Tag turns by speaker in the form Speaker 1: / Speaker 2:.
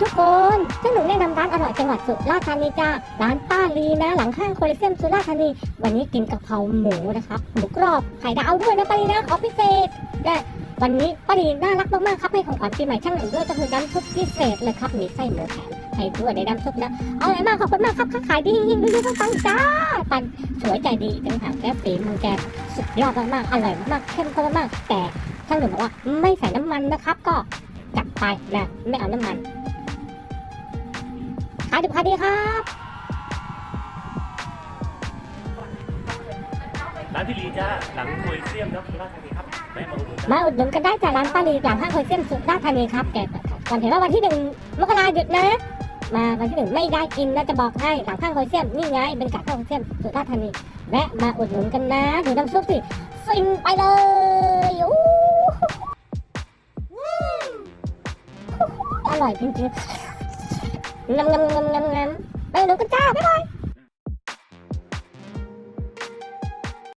Speaker 1: ทุกคนฉันหนูแนะนำร้านอร่อยจังหวัดสุราษฎร์ธานีจ้าร้านป้าลีนะ หลังข้างโคลิเซียมสุราษฎร์ธานี วันนี้กินกะเพราหมูนะครับหมูกรอบไข่ดาวด้วยนะป้าลีนะขอพิเศษและวันนี้ป้าลีน่ารักมากๆครับให้ของขวัญปีใหม่ช่างหนูด้วยก็คือน้ำซุปพิเศษเลยครับมีไส้หมูแถมให้ด้วยในน้ำซุปนะเอาเลยมากขอบคุณมากครับค้าขายดียิ่งด้วยต้องจ้าปันสวยใจดีจังหากแก้ฝีมือแกสุดยอดมากๆอร่อยมากๆเข้มข้นมากๆแต่ช่างหนูบอกว่าไม่ใส่น้ำมันนะครับก็ จัดไปนะไม่เอาน้ำมันขายดิบขายดีครับ
Speaker 2: ร้านพี่ลีจ้าหลังโคลิเซียมนะสุราษฎร์ธานีครับแม่มาอุดหนุนนะ
Speaker 1: มาอุดหนุนกันได้จากร้านป้าลีหลังห้างโคเซียมสุราษฎร์ธานีครับแกก่อนเห็นว่าวันที่หนึ่งมกราหยุดนะ มาวันที่หนึ่งไม่ได้กินนะจะบอกให้หลังข้างโคเซียมนี่ไงเป็นกาดข้างโคเซียมสุราษฎร์ธานีแวะมาอุดหนุนกันนะดูน้ำซุปสิฟินไปเลยอู้ อร่อยจริงๆงำงำงำงำงำไปดูกันจ้าบ๊ายบาย